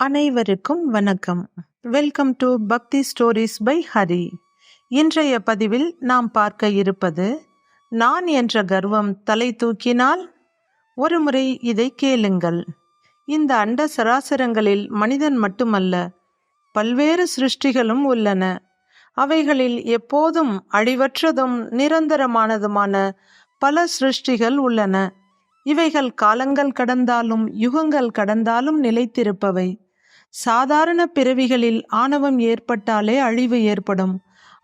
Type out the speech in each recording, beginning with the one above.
அனைவருக்கும் வணக்கம். Welcome to Bhakti stories by Hari இன்றைய பதிவில் நாம் பார்க்க இருப்பது நான் என்ற கர்வம் தலை தூக்கினால்? ஒருமுறை இதை கேளுங்கள். இந்த அண்ட சராசரங்களில் மனிதன் மட்டுமல்ல பல்வேறு சிருஷ்டிகளும் உள்ளன. அவைகளில் எப்போதும் அழிவற்றதும் நிரந்தரமானதுமான பல சிருஷ்டிகள் உள்ளன. இவைகள் காலங்கள் கடந்தாலும் யுகங்கள் கடந்தாலும் நிலைத்திருப்பவை. சாதாரண பிறவிகளில் ஆணவம் ஏற்பட்டாலே அழிவு ஏற்படும்.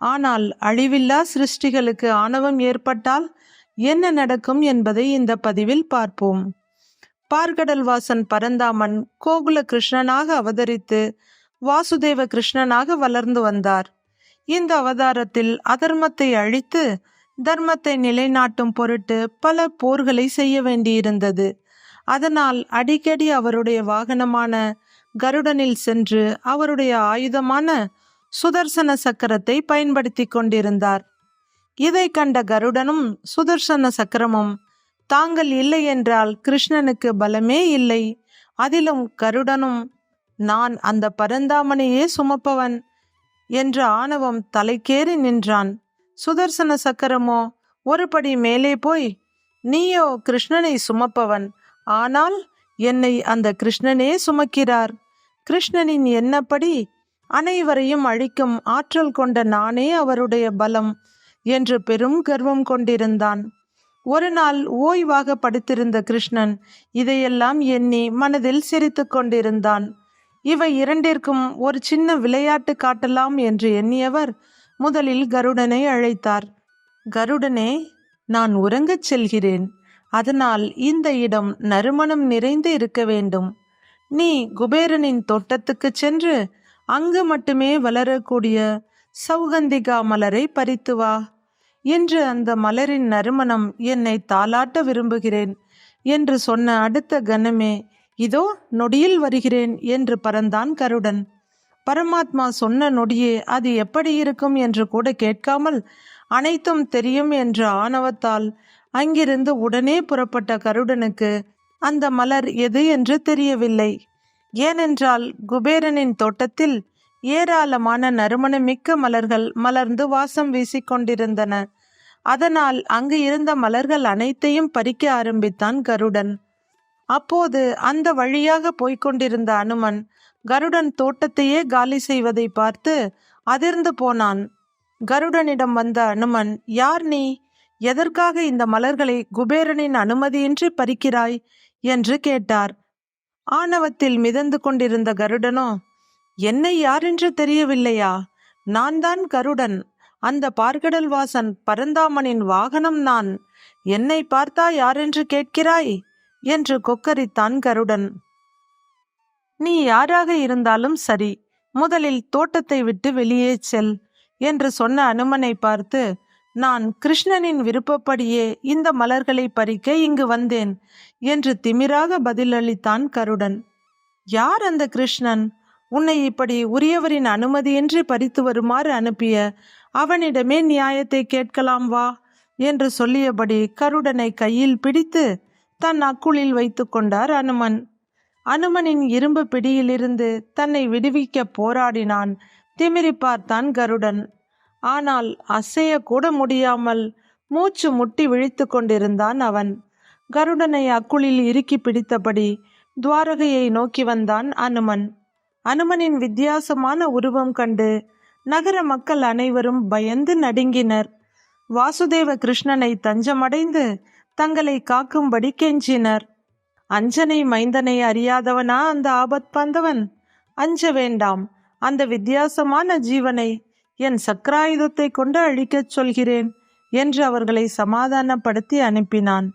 ஆனால் அழிவில்லா சிருஷ்டிகளுக்கு ஆணவம் ஏற்பட்டால் என்ன நடக்கும் என்பதை இந்த பதிவில் பார்ப்போம். பார்கடல்வாசன் பரந்தாமன் கோகுல கிருஷ்ணனாக அவதரித்து வாசுதேவ கிருஷ்ணனாக வளர்ந்து வந்தார். இந்த அவதாரத்தில் அதர்மத்தை அழித்து தர்மத்தை நிலைநாட்டும் பொருட்டு பல போர்களை செய்ய வேண்டியிருந்தது. அதனால் அடிக்கடி அவருடைய வாகனமான கருடனில் சென்று அவருடைய ஆயுதமான சுதர்சன சக்கரத்தை பயன்படுத்தி கொண்டிருந்தார். இதை கண்ட கருடனும் சுதர்சன சக்கரமும் தாங்கள் இல்லை என்றால் கிருஷ்ணனுக்கு பலமே இல்லை. அதிலும் கருடனும் நான் அந்த பரந்தாமனையே சுமப்பவன் என்ற ஆணவம் தலைக்கேறி நின்றான். சுதர்சன சக்கரமோ ஒருபடி மேலே போய் நீயோ கிருஷ்ணனை சுமப்பவன். ஆனால் என்னை அந்த கிருஷ்ணனே சுமக்கிறார். கிருஷ்ணனின் எண்ணப்படி அனைவரையும் அழிக்கும் ஆற்றல் கொண்ட நானே அவருடைய பலம் என்று பெரும் கர்வம் கொண்டிருந்தான். ஒரு நாள் ஓய்வாக படுத்திருந்த கிருஷ்ணன் இதையெல்லாம் எண்ணி மனதில் சிரித்து கொண்டிருந்தான். இவை இரண்டிற்கும் ஒரு சின்ன விளையாட்டு காட்டலாம் என்று எண்ணியவர் முதலில் கருடனை அழைத்தார். கருடனே நான் உறங்கச் செல்கிறேன். அதனால் இந்த இடம் நறுமணம் நிறைந்து இருக்க வேண்டும். நீ குபேரனின் தோட்டத்துக்கு சென்று அங்கு மட்டுமே வளரக்கூடிய சௌகந்திகா மலரை பறித்து வா என்று அந்த மலரின் நறுமணம் என்னை தாளாட்ட விரும்புகிறேன் என்று சொன்ன அடுத்த கணமே இதோ நொடியில் வருகிறேன் என்று பறந்தான் கருடன். பரமாத்மா சொன்ன நொடியே அது எப்படி இருக்கும்? என்று கூட கேட்காமல் அனைத்தும் தெரியும் என்ற ஆணவத்தால் அங்கிருந்து உடனே புறப்பட்ட கருடனுக்கு அந்த மலர் எது என்று தெரியவில்லை. ஏனென்றால் குபேரனின் தோட்டத்தில் ஏராளமான நறுமணமிக்க மலர்கள் மலர்ந்து வாசம் வீசிக்கொண்டிருந்தன. அதனால் அங்கு இருந்த மலர்கள் அனைத்தையும் பறிக்க ஆரம்பித்தான் கருடன். அப்போது அந்த வழியாக போய்கொண்டிருந்த அனுமன் கருடன் தோட்டத்தையே காலி செய்வதை பார்த்து அதிர்ந்து போனான். கருடனிடம் வந்த அனுமன் யார் நீ? எதற்காக இந்த மலர்களை குபேரனின் அனுமதியின்றி பறிக்கிறாய்? என்று கேட்டார். ஆணவத்தில் மிதந்து கொண்டிருந்த கருடனோ என்னை யாரென்று தெரியவில்லையா? நான் தான் கருடன். அந்த பார்க்கடல் வாசன் பரந்தாமனின் வாகனம் நான். என்னை பார்த்தா யாரென்று கேட்கிறாய்? என்று கொக்கரித்தான் கருடன். நீ யாராக இருந்தாலும் சரி முதலில் தோட்டத்தை விட்டு வெளியே செல் என்று சொன்ன அனுமனை பார்த்து நான் கிருஷ்ணனின் விருப்பப்படியே இந்த மலர்களை பறிக்க இங்கு வந்தேன் என்று திமிராக பதிலளித்தான் கருடன். யார் அந்த கிருஷ்ணன்? உன்னை இப்படி உரியவரின் அனுமதியின்றி பறித்து வருமாறு அனுப்பிய அவனிடமே நியாயத்தை கேட்கலாம் வா என்று சொல்லியபடி கருடனை கையில் பிடித்து தன் அக்குளில் வைத்து கொண்டார் அனுமன். அனுமனின் இரும்பு பிடியிலிருந்து தன்னை விடுவிக்க போராடினான். திமிரி பார்த்தான் கருடன். ஆனால் அசையக்கூட முடியாமல் மூச்சு முட்டி விழித்து கொண்டிருந்தான் அவன். கருடனை அக்குளில் இறுக்கி பிடித்தபடி துவாரகையை நோக்கி வந்தான் அனுமன். அனுமனின் வித்தியாசமான உருவம் கண்டு நகர மக்கள் அனைவரும் பயந்து நடுங்கினர். வாசுதேவ கிருஷ்ணனை தஞ்சமடைந்து தங்களை காக்கும்படி கெஞ்சினர். அஞ்சனை மைந்தனை அறியாதவனா அந்த ஆபத் பந்தவன் அஞ்ச வேண்டாம். அந்த வித்தியாசமான ஜீவனை என் சக்கராயுதத்தை கொண்டு அழிக்கச் சொல்கிறேன் என்று அவர்களை சமாதானப்படுத்தி அனுப்பினான்.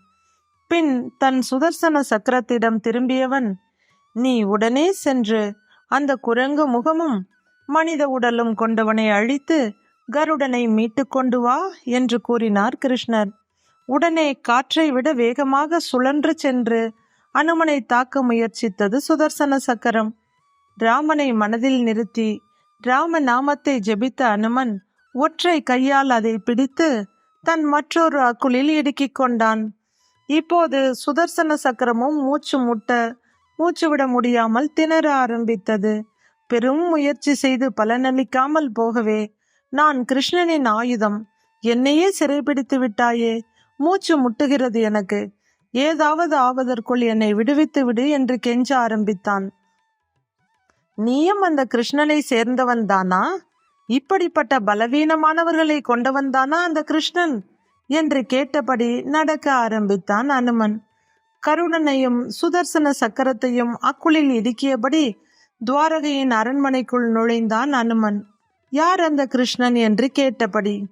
பின் தன் சுதர்சன சக்கரத்திடம் திரும்பியவன் நீ உடனே சென்று அந்த குரங்கு முகமும் மனித உடலும் கொண்டவனை அழித்து கருடனை மீட்டு கொண்டு வா என்று கூறினார் கிருஷ்ணர். உடனே காற்றை விட வேகமாக சுழன்று சென்று அனுமனை தாக்க முயற்சித்தது சுதர்சன சக்கரம். ராமனை மனதில் நிறுத்தி ராம நாமத்தை ஜெபித்த அனுமன் ஒற்றை கையால் அதை பிடித்து தன் மற்றொரு அக்குளில் இடுக்கிக் கொண்டான். இப்போது சுதர்சன சக்கரமும் மூச்சு முட்ட மூச்சு விட முடியாமல் திணற ஆரம்பித்தது. பெரும் முயற்சி செய்து பலனளிக்காமல் போகவே நான் கிருஷ்ணனின் ஆயுதம். என்னையே சிறைபிடித்து விட்டாயே. மூச்சு முட்டுகிறது எனக்கு. ஏதாவது ஆவதற்குள் என்னை விடுவித்து விடு என்று கெஞ்ச ஆரம்பித்தான். நீயும் அந்த கிருஷ்ணனை சேர்ந்தவன் தானா? இப்படிப்பட்ட பலவீனமானவர்களை கொண்டவன் தானா அந்த கிருஷ்ணன்? என்று கேட்டபடி நடக்க ஆரம்பித்தான் அனுமன். கருணனையும் சுதர்சன சக்கரத்தையும் அக்குளில் இடுக்கியபடி துவாரகையின் அரண்மனைக்குள் நுழைந்தான் அனுமன். யார் அந்த கிருஷ்ணன் என்று கேட்டபடி?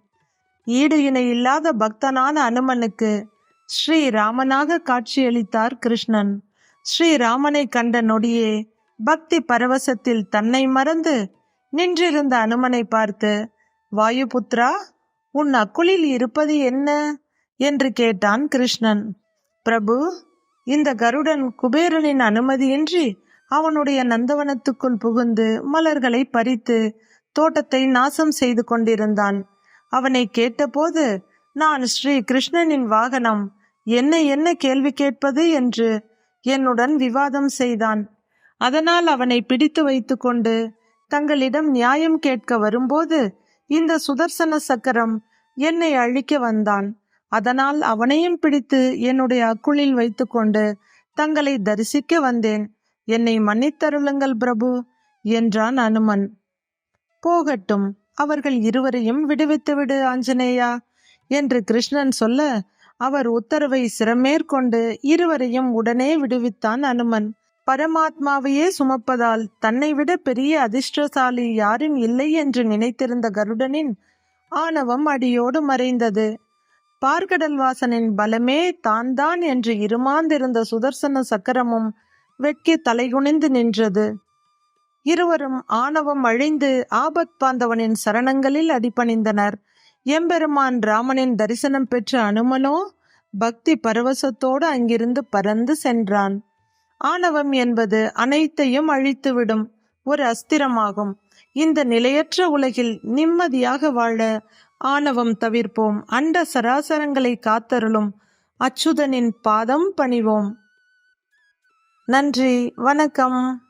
ஈடு இணை இல்லாத பக்தனான அனுமனுக்கு ஸ்ரீராமனாக காட்சியளித்தார் கிருஷ்ணன். ஸ்ரீராமனை கண்ட நொடியே பக்தி பரவசத்தில் தன்னை மறந்து நின்றிருந்த அனுமனை பார்த்து வாயுபுத்ரா உன் அக்குளில் இருப்பது என்ன? என்று கேட்டான் கிருஷ்ணன். பிரபு இந்த கருடன் குபேரனின் அனுமதியின்றி அவனுடைய நந்தவனத்துக்குள் புகுந்து மலர்களை பறித்து தோட்டத்தை நாசம் செய்து கொண்டிருந்தான். அவனை கேட்டபோது நான் ஸ்ரீ கிருஷ்ணனின் வாகனம் என்ன என்ன கேள்வி கேட்பது? என்று என்னுடன் விவாதம் செய்தான். அதனால் அவனை பிடித்து வைத்துக்கொண்டு தங்களிடம் நியாயம் கேட்க வரும்போது இந்த சுதர்சன சக்கரம் என்னை அழிக்க வந்தான். அதனால் அவனையும் பிடித்து என்னுடைய அக்குளில் வைத்துக்கொண்டு தங்களை தரிசிக்க வந்தேன். என்னை மன்னித்தருளுங்கள் பிரபு என்றான் அனுமன். போகட்டும் அவர்கள் இருவரையும் விடுவித்துவிடு ஆஞ்சநேயா என்று கிருஷ்ணன் சொல்ல அவர் உத்தரவை சிரமேற்கொண்டு இருவரையும் உடனே விடுவித்தான் அனுமன். பரமாத்மாவையே சுமப்பதால் தன்னை விட பெரிய அதிர்ஷ்டசாலி யாரும் இல்லை என்று நினைத்திருந்த கருடனின் ஆணவம் அடியோடு மறைந்தது. பார்க்கடல் வாசனின் பலமே தான் தான் என்று இருமாந்திருந்த சுதர்சன சக்கரமும் வெட்கி தலைகுனிந்து நின்றது. இருவரும் ஆணவம் அழிந்து ஆபத் பாந்தவனின் சரணங்களில் அடிபணிந்தனர். எம்பெருமான் ராமனின் தரிசனம் பெற்ற அனுமனோ பக்தி பரவசத்தோடு அங்கிருந்து பறந்து சென்றான். ஆணவம் என்பது அனைத்தையும் அழித்துவிடும் ஒரு அஸ்திரமாகும். இந்த நிலையற்ற உலகில் நிம்மதியாக வாழ ஆணவம் தவிர்ப்போம். அண்ட சராசரங்களை காத்தருளும். அச்சுதனின் பாதம் பணிவோம். நன்றி வணக்கம்.